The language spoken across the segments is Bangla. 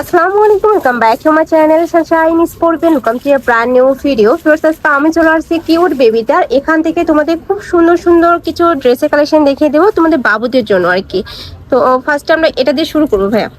আসসালামু আলাইকুম welcome back to my channel sunshine sport welcome to brand new video first আজকে আমি চলে আসছি কিউট বেবিটার এখান থেকে তোমাদের খুব সুন্দর সুন্দর কিছু ড্রেসের কালেকশন দেখিয়ে দেবো তোমাদের বাবুদের জন্য আর কি। তো ফার্স্ট আমরা এটা দিয়ে শুরু করব ভাইয়া।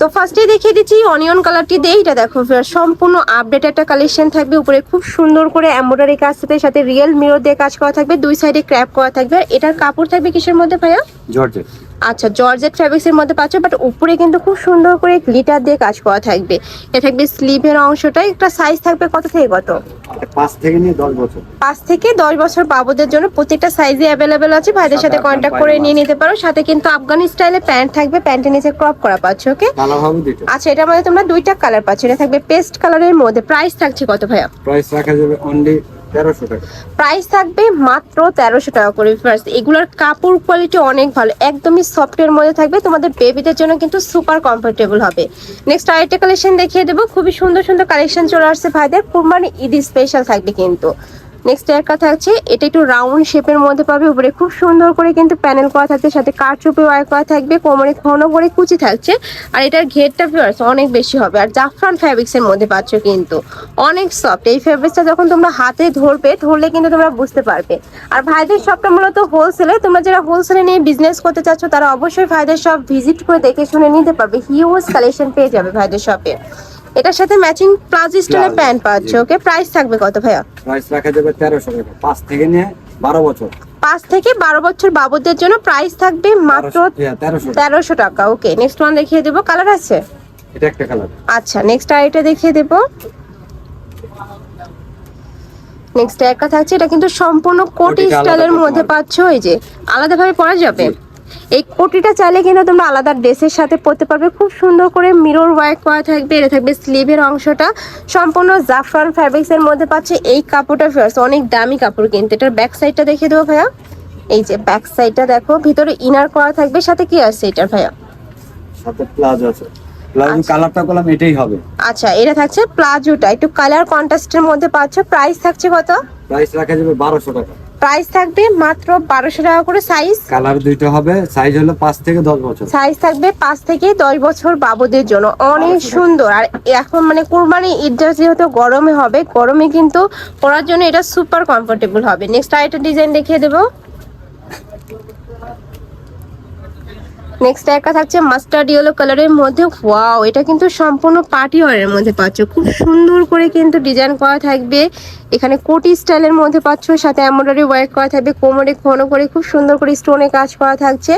তো ফার্স্টে দেখিয়ে দিচ্ছি অনিয়ন কালারটি দিয়ে এটা দেখো সম্পূর্ণ আপডেট একটা কালেকশন থাকবে, উপরে খুব সুন্দর করে এম্ব্রয়ডারি কাজ সাথে সাথে রিয়েল মিরর দিয়ে কাজ করা থাকবে, দুই সাইডে ক্র্যাপ করা থাকবে, আর এটার কাপড় থাকবে কিসের মধ্যে ভাইয়া? জর্জেট আচ্ছা জর্জেট ফ্যাব্রিক্স এর মধ্যে পাচ্ছ বাট উপরে কিন্তু খুব সুন্দর করে গ্লিটার দিয়ে কাজ করা থাকবে। এটা থাকবে স্লিভের অংশটা একটা সাইজ থাকবে কত থেকে কত? পাঁচ থেকে নিয়ে দশ বছর। পাঁচ থেকে দশ বছর বাবুদের জন্য প্রত্যেকটা সাইজে অ্যাভেলেবেল আছে ভাইদের সাথে কন্ট্যাক্ট করে নিয়ে নিতে পারো। সাথে কিন্তু আফগানি স্টাইলে প্যান্ট থাকবে প্যান্টের নিচে ক্রপ করা পাচ্ছ ওকে আচ্ছা এটার মধ্যে তোমরা দুইটা কালার পাচ্ছ। এটা থাকবে পেস্ট কালারের মধ্যে। প্রাইস থাকছে কত ভাইয়া? প্রাইস রাখা যাবে অনলি প্রাইস থাকবে মাত্র তেরোশো টাকা করে এগুলোর কাপড় কোয়ালিটি অনেক ভালো, একদমই সফটের মধ্যে থাকবে, তোমাদের বেবিদের জন্য কিন্তু সুপার কমফোর্টেবল হবে। নেক্সট আরেকটা কালেকশন দেখিয়ে দেবো, খুবই সুন্দর সুন্দর কালেকশন চলে আসছে ভাইদের, কুরবানি ঈদ স্পেশাল থাকবে কিন্তু। নেক্সট একটা থাকছে এটা একটু রাউন্ড শেপের মধ্যে পাবে, উপরে খুব সুন্দর করে কিন্তু প্যানেল করা থাকছে সাথে কারচুপি ওয়ার করা থাকবে, কোমরে ঘন করে কুচি থাকছে, আর এটার ঘেরটা ভিউয়ার্স অনেক বেশি হবে, আর জাফরান ফ্যাব্রিক্স এর মধ্যে পাচ্ছ কিন্তু। অনেক সফট এই ফ্যাব্রিক্সটা যখন তোমরা হাতে ধরবে, ধরলে কিন্তু তোমরা বুঝতে পারবে। আর ভাইদের শপটা মূলত হোলসেলে তোমরা যারা হোলসেলে নিয়ে বিজনেস করতে চাচ্ছ, তারা অবশ্যই ভাইদের শপ ভিজিট করে দেখে শুনে নিতে পারবে হিউজ কালেকশন পেয়ে যাবে ভাইদের শপে এটার সাথে ম্যাচিং প্লাজো স্টাইলের প্যান্ট পাচ্ছ ওকে প্রাইস থাকবে কত ভাইয়া? প্রাইস রাখা যাবে তেরোশো টাকা। পাঁচ থেকে নিয়ে বারো বছর। পাঁচ থেকে বারো বছর বাবুদের জন্য প্রাইস থাকবে মাত্র তেরোশো টাকা। তেরোশো টাকা ওকে নেক্সট ওয়ান দেখিয়ে দেবো। কালার আছে? এটা একটা কালার আচ্ছা নেক্সট আরেকটা দেখিয়ে দেবো। নেক্সট একটা থাকছে এটা কিন্তু সম্পূর্ণ কোটি স্টাইলের মধ্যে। পাচ্ছ এই যে আলাদাভাবে পরা যাবে। এই কোটিটা চাইলে কিন্তু তোমরা আলাদা ড্রেসের সাথে পরতে পারবে। খুব সুন্দর করে মিরর ওয়ার্ক করা থাকবে এটা থাকবে স্লিভের অংশটা। সম্পূর্ণ জাফরান ফ্যাব্রিক্স এর মধ্যে পাচ্ছে এই কাপড়টা ফার্স্ট অনেক দামি কাপড় কিন্তু। এটার ব্যাক সাইডটা দেখে দেবো ভাইয়া। এই যে ব্যাক সাইডটা দেখো ভিতরে ইনার করা থাকবে সাথে কি আছে এটার ভাইয়া? সাথে প্লাজো আছে। প্লাজো আচ্ছা। কালারটা করলাম এটাই হবে। আচ্ছা এটা থাকছে প্লাজোটা। একটু কালার কন্ট্রাস্টের মধ্যে পাচ্ছ প্রাইস থাকছে কত? প্রাইস রাখা যাবে বারোশো টাকা। প্রাইস থাকবে মাত্র বারোশো টাকা করে সাইজ কালার দুইটা হবে সাইজ হলো পাঁচ থেকে দশ বছর। সাইজ থাকবে পাঁচ থেকে দশ বছর বাবুদের জন্য। অনেক সুন্দর। আর এখন মানে কোরবানি ঈদটা যেহেতু গরমে হবে গরমে কিন্তু পরার জন্য এটা সুপার কমফোর্টেবল হবে। নেক্সট আরেকটা ডিজাইন দেখিয়ে দেবো। নেক্সট একটা থাকছে মাস্টার্ড ইয়েলো কালারের মধ্যে ওয়াও এটা কিন্তু সম্পূর্ণ পার্টি ওয়ারের মধ্যে পাচ্ছ। খুব সুন্দর করে কিন্তু ডিজাইন করা থাকবে। এখানে কোটি স্টাইলের মধ্যে পাচ্ছ সাথে এমব্রয়ডারি ওয়ার্ক করা থাকবে কোমরে ঘন করে খুব সুন্দর করে স্টোনে কাজ করা থাকছে।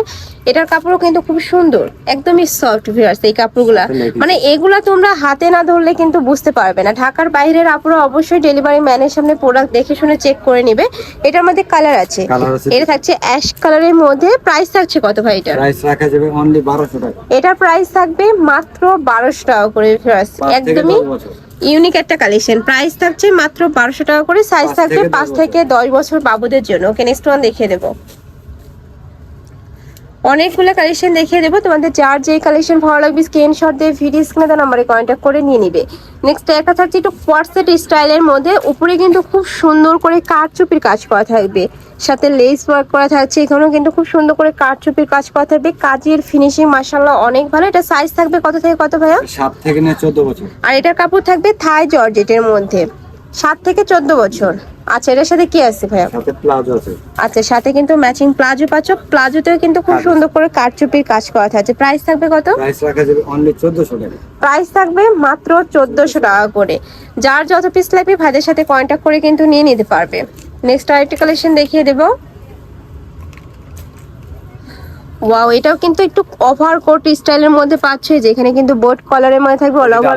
এটার কাপড়ও কিন্তু খুব সুন্দর একদমই সফট ভিউয়ার্স এই কাপড়গুলা। মানে এগুলা তোমরা হাতে না ধরলে কিন্তু বুঝতে পারবে না। ঢাকার বাইরের আপুরা অবশ্যই ডেলিভারি ম্যানের সামনে প্রোডাক্ট দেখে শুনে চেক করে নিবে। এটার মধ্যে কালার আছে। এটা থাকছে অ্যাশ কালারের মধ্যে। প্রাইস থাকছে কত ভাই এটা প্রাইস রাখা যাবে অনলি বারোশো টাকা। এটার প্রাইস থাকবে মাত্র বারোশো টাকা করে একদমই ইউনিক একটা কালেকশন প্রাইস থাকছে মাত্র বারোশো টাকা করে সাইজ থাকছে থেকে পাঁচ। থেকে দশ বছর বাবুদের জন্য। ওকে নেক্সট ওয়ান দেখিয়ে দেবো। অনেকগুলো কালেকশন দেখিয়ে দেবো। তোমাদের যার যেই কালেকশন ভালো লাগবে স্ক্রিনশট দিয়ে ভিডিও স্ক্রিনে তার নাম্বারে কন্ট্যাক্ট করে নিয়ে নিবে। নেক্সট একটা থাকছে একটু কোয়ারসেট স্টাইলের মধ্যে উপরে কিন্তু খুব সুন্দর করে কাঠচুপির কাজ করা থাকবে। সাথে লেস ওয়ার্ক করা থাকছে এখানেও কিন্তু খুব সুন্দর করে কারচুপির কাজ করা থাকবে। কাজের ফিনিশিং মাসাল্লাহ অনেক ভালো। এটা সাইজ থাকবে কত থেকে কত ভাইয়া? সাত থেকে চোদ্দ বছর। আর এটার কাপড় থাকবে থাই জর্জেটের মধ্যে। সাত থেকে চোদ্দ বছর। আচ্ছা এটার সাথে কি আছে ভাইয়া? সাথে প্লাজো আছে। আচ্ছা সাথে কিন্তু ম্যাচিং প্লাজো পাচ্ছ। প্লাজোতেও কিন্তু খুব সুন্দর করে কারচুপির কাজ করা থাকছে প্রাইস থাকবে কত? প্রাইস রাখা যাবে অনলি 1400 টাকা। প্রাইস থাকবে মাত্র 1400 টাকা করে। যার যত পিস লাগবে ভাইদের সাথে কন্টাক্ট করে কিন্তু নিয়ে নিতে পারবে। নেক্সট আরেকটি কালেকশন দেখিয়ে দেবো। ওয়াও এটাও কিন্তু একটু ওভার কোট স্টাইলের মধ্যে পাচ্ছে যেখানে কিন্তু বোট কলারের মধ্যে থাকবে অল ওভার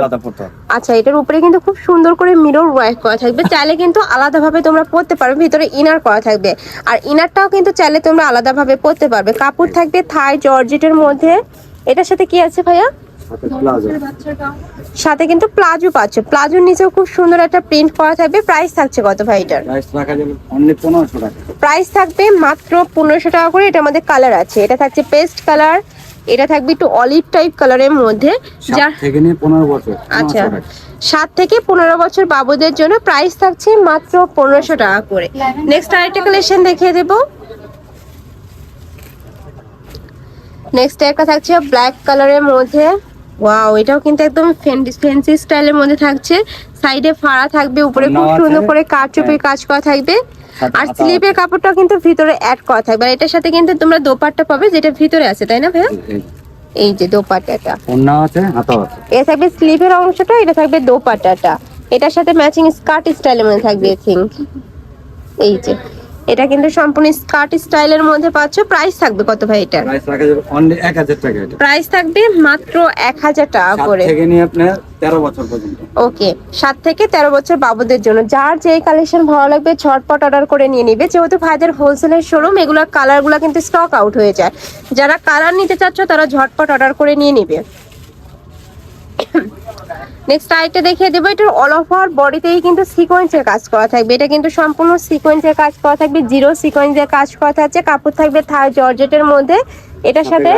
আচ্ছা এটার উপরে কিন্তু খুব সুন্দর করে মিরর ওয়ার্ক করা থাকবে। চাইলে কিন্তু আলাদাভাবে তোমরা পরতে পারবে ভিতরে ইনার করা থাকবে। আর ইনারটাও কিন্তু চাইলে তোমরা আলাদাভাবে পরতে পারবে। কাপড় থাকবে থাই জর্জেটের মধ্যে। এটার সাথে কি আছে ভাইয়া? সাথে কিন্তু প্লাজো পাচ্ছ। প্লাজোর নিচেও খুব সুন্দর একটা প্রিন্ট করা থাকবে। প্রাইস থাকছে কত ভাই এটার? প্রাইস রাখা যাবে অনলি পনেরোশো টাকা। প্রাইস থাকবে মাত্র পনেরোশো টাকা করে। এটা আমাদের কালার আছে। এটা থাকছে পেস্ট কালার এটা থাকবে একটু অলিভ টাইপ কালারের মধ্যে। সাত থেকে নিয়ে পনেরো বছর। আচ্ছা। সাত থেকে পনেরো বছর বাবুদের জন্য প্রাইস থাকছে মাত্র পনেরোশো টাকা করে। নেক্সট আরেকটা কালেকশন দেখিয়ে দেব। নেক্সট একটা থাকছে ব্ল্যাক কালারের মধ্যে। ওয়াও এটাও কিন্তু একদম ফ্যান্সি স্টাইলের মধ্যে থাকছে। সাইডে ফাড়া থাকবে উপরে খুব সুন্দর করে কারচুপির কাজ করা থাকবে। আর স্লিপের কাপড়টা কিন্তু ভিতরে অ্যাড করা থাকবে। আর এটার সাথে কিন্তু তোমরা দোপাট্টা পাবে যেটা ভিতরে আছে তাই না ভাইয়া? এই যে দোপাট্টাটা। অন্য আছে হাতাও আছে। এটা থাকবে স্লিভের অংশটা এটা থাকবে দোপাট্টাটা। এটার সাথে ম্যাচিং স্কার্ট স্টাইলের মধ্যে থাকবে আই থিঙ্ক এই যে। এটা কিন্তু সম্পূর্ণ স্কার্ট স্টাইলের মধ্যে পাচ্ছ। প্রাইস থাকবে কত ভাই এটা? প্রাইস রাখা যাবে অনলি এক হাজার টাকা এটা। প্রাইস থাকবে মাত্র এক হাজার টাকা করে। থেকে নিয়ে আপনার তেরো বছর পর্যন্ত। ওকে সাত থেকে তেরো বছর বাবুদের জন্য। যার যে কালেকশন ভালো লাগবে ঝটপট অর্ডার করে নিয়ে নিবে। যেহেতু ভাইদের হোলসেলের শোরুম এগুলোর কালারগুলো কিন্তু স্টক আউট হয়ে যায়। যারা কালার নিতে চাচ্ছ তারা ঝটপট অর্ডার করে নিয়ে নিবে। নেক্সট আইটা দেখিয়ে দেবো এটার অল ওভার বডিতেই কিন্তু সিকোয়েন্সের কাজ করা থাকবে। এটা কিন্তু সম্পূর্ণ সিকোয়েন্সের কাজ করা থাকবে জিরো সিকোয়েন্সের কাজ করা থাকছে। কাপড় থাকবে থাই জর্জেটের মধ্যে। এটার সাথে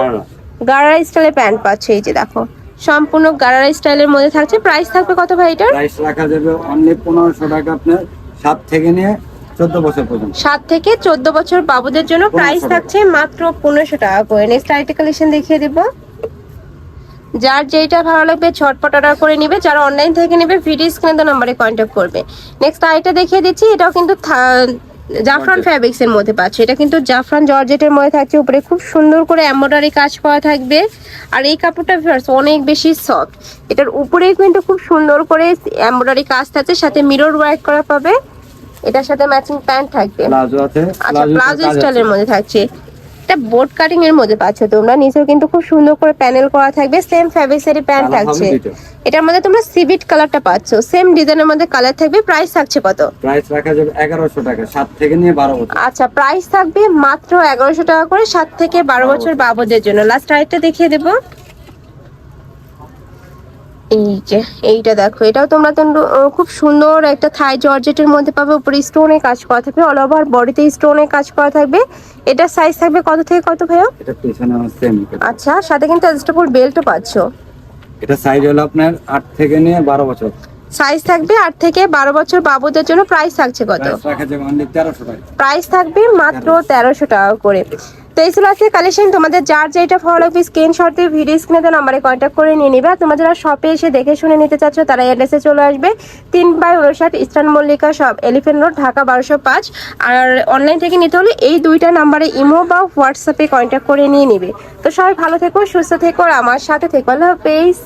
গারারা স্টাইলের প্যান্ট পাচ্ছে এই যে দেখো। সম্পূর্ণ গারারা স্টাইলের মধ্যে থাকছে। প্রাইস থাকবে কত ভাই এটার? প্রাইস রাখা যাবে অনলি পনেরোশো টাকা আপনার সাত থেকে নিয়ে চোদ্দ বছর পর্যন্ত। সাত থেকে চোদ্দ বছর বাবুদের জন্য প্রাইস থাকছে মাত্র পনেরোশো টাকা করে। নেক্সট আইটি কালেকশন দেখিয়ে দিব। যার যেটা ভালো লাগবে ছটপট অর্ডার করে নিবে যারা অনলাইন থেকে নেবে ভিডিও স্ক্রিনে নাম্বারে কন্ট্যাক্ট করবে। নেক্সট আইটা দেখিয়ে দিচ্ছি এটাও কিন্তু জাফরান। ফ্যাব্রিক্স এর মধ্যে পাচ্ছে। এটা কিন্তু জাফরান জর্জেটের মধ্যে থাকছে উপরে খুব সুন্দর করে এমব্রয়ডারি কাজ করা থাকবে। আর এই কাপড়টা viewers অনেক বেশি সফট এটার উপরেই কিন্তু খুব সুন্দর করে এমব্রয়ডারি কাজ থাকছে সাথে মিরর ওয়ার্ক করা পাবে। এটার সাথে ম্যাচিং প্যান্ট থাকবে। আচ্ছা প্লাজো স্টাইলের মধ্যে থাকছে। এটা বোর্ড কাটিং এর মধ্যে পাচ্ছ তোমরা। নিচেও কিন্তু খুব সুন্দর করে প্যানেল করা থাকবে। সেম ফ্যাব্রিক্সেরই প্যান্ট থাকছে। এটার মধ্যে তোমরা সিভিট কালারটা পাচ্ছ। সেম ডিজাইনের মধ্যে কালার থাকবে। প্রাইস থাকছে কত? প্রাইস রাখা যাবে 1100 টাকা। 7 থেকে নিয়ে বারো বছর। আচ্ছা প্রাইস থাকবে মাত্র 1100 টাকা করে 7 থেকে বারো বছর বাবুদের জন্য। লাস্ট আরেকটা দেখিয়ে দেবো। এই যে এইটা দেখো এটাও তোমরা তো খুব সুন্দর একটা থাই জর্জেটের মধ্যে পাবে উপরে স্টোনে কাজ করা থাকবে অল ওভার বডিতে স্টোনে কাজ করা থাকবে। এটা সাইজ থাকবে কত থেকে কত ভাইয়া? এটা পেছনে সেম আচ্ছা সাথে কিন্তু অ্যাডজাস্টেবল বেল্টও পাচ্ছ। এটা সাইজ হলো আপনার আট থেকে নিয়ে বারো বছর। সাইজ থাকবে আট থেকে বারো বছর বাবুদের জন্য প্রাইস থাকছে কত? প্রাইস থাকবে মাত্র তেরোশো টাকা করে। তো এই ছিল আজকে কালেকশন তোমাদের যার যেটা ভালো লাগবে স্ক্রিনশট দিয়ে ভিডিও স্ক্রিনে নাম্বারে কন্ট্যাক্ট করে নিয়ে নিবে। তোমরা যারা শপে এসে দেখে শুনে নিতে চাচ্ছ, তারা অ্যাড্রেসে চলে আসবে। তিন বাই উনষাট eastern Mallika shop elephant road Dhaka বারোশো পাঁচ। আর অনলাইন থেকে নিতে হলে এই দুইটা নাম্বারে ইমো বা হোয়াটসঅ্যাপে কন্ট্যাক্ট করে নিয়ে নিবে। তো সবাই ভালো থেকো, সুস্থ থেকো, আর আমার সাথে থেকো। আল্লাহ হাফেজ।